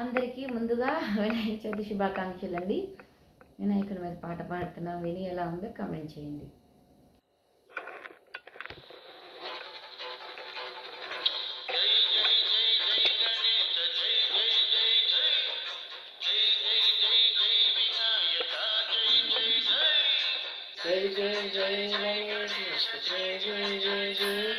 అందరికీ ముందుగా వినాయక చవితి శుభాకాంక్షలు అండి వినాయకుడి మీద పాట పాడుతున్నా విని ఎలా ఉందో కామెంట్ చేయండి జై జై జై జై జై జై జై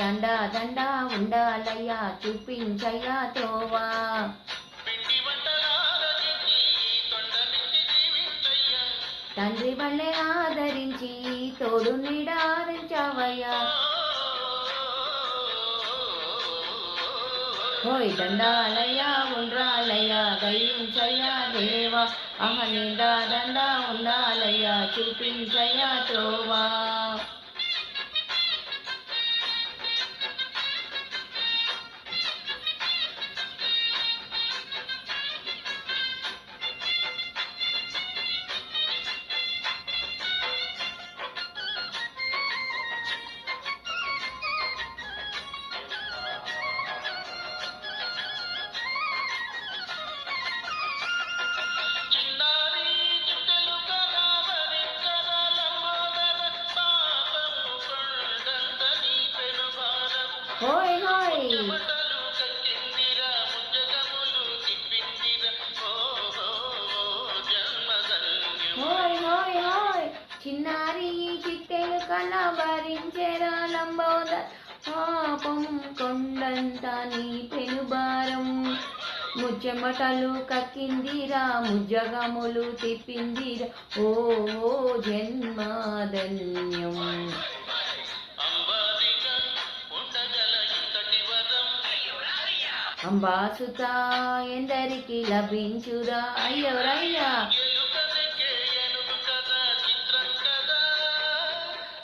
అండా దండ ఉండాలయ్యా చూపించయ్యా తోవా. తండ్రి వల్లే ఆదరించి తోడు నీడారించవయ్యా. హోయ్ దండాలయ్యా ఉండ్రాలయ్యా దయించయ్యా దేవా. అహ నిండా దండ ఉండాలయ్యా చూపించయ్యా తోవా. చిట్టెలు కలవరించెరా లంబోద పాపం కొండంత నీ పెనుభారం. ముచ్చెమటలు కక్కిందిరా ముజ్జగములు తిప్పిందిరా. ఓ ఓ జన్మధన్యం అంబాసుత ఎందరికి లభించురా? అయ్యవరయ్యా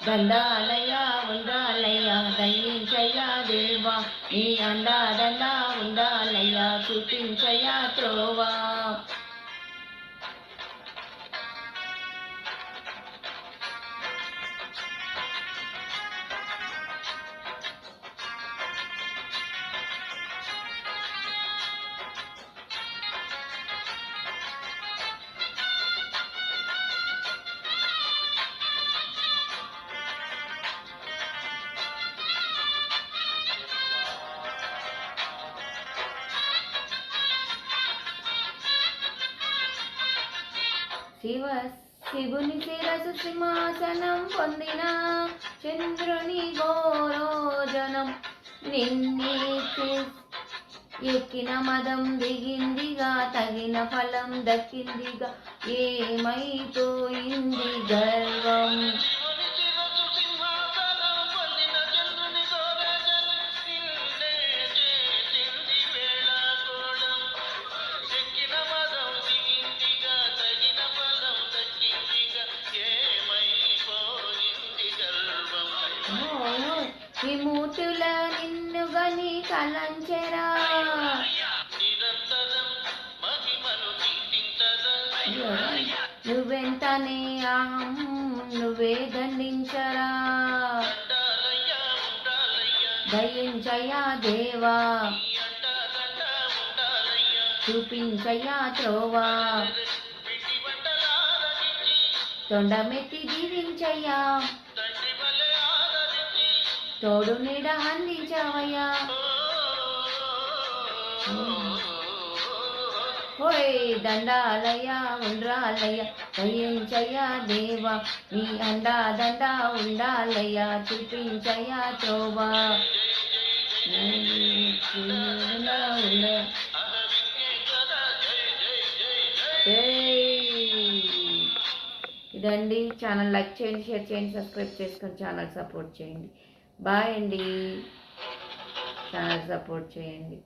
దండాలయ్యా ఉండాలయ్యా దయించయ్యా దేవా. నీ అండా దండా ఉండాలయ్యా చూపించయ్యా త్రోవా. శివ శివుని శిరసు సింహాసనం పొందిన చంద్రుని గోరోజనం. నిన్నే ఎక్కిన మదం దిగిందిగా తగిన ఫలం దక్కిందిగా ఏమైపోయింది గర్వం? విమూతుల నిన్ను గని కలంచెరా. నువ్వెంతనే అహం నువ్వే దండించరా. దయించయా దేవా. చూపించయా త్రోవా. తొండమెత్తి దీవించయ్యా తోడు నీడ అందించవయ్యా. హోయ్ దండాలయ్యా ఉండ్రాలయ్యా దయించయ్యా దేవా నీ అండా దండా ఉండాలయ్యా చూపించయ్యా త్రోవా. ఇదండి ఛానల్ లైక్ చేయండి షేర్ చేయండి సబ్స్క్రైబ్ చేసుకొని ఛానల్ సపోర్ట్ చేయండి. బాయ్ అండి. ఛానల్ సపోర్ట్ చేయండి.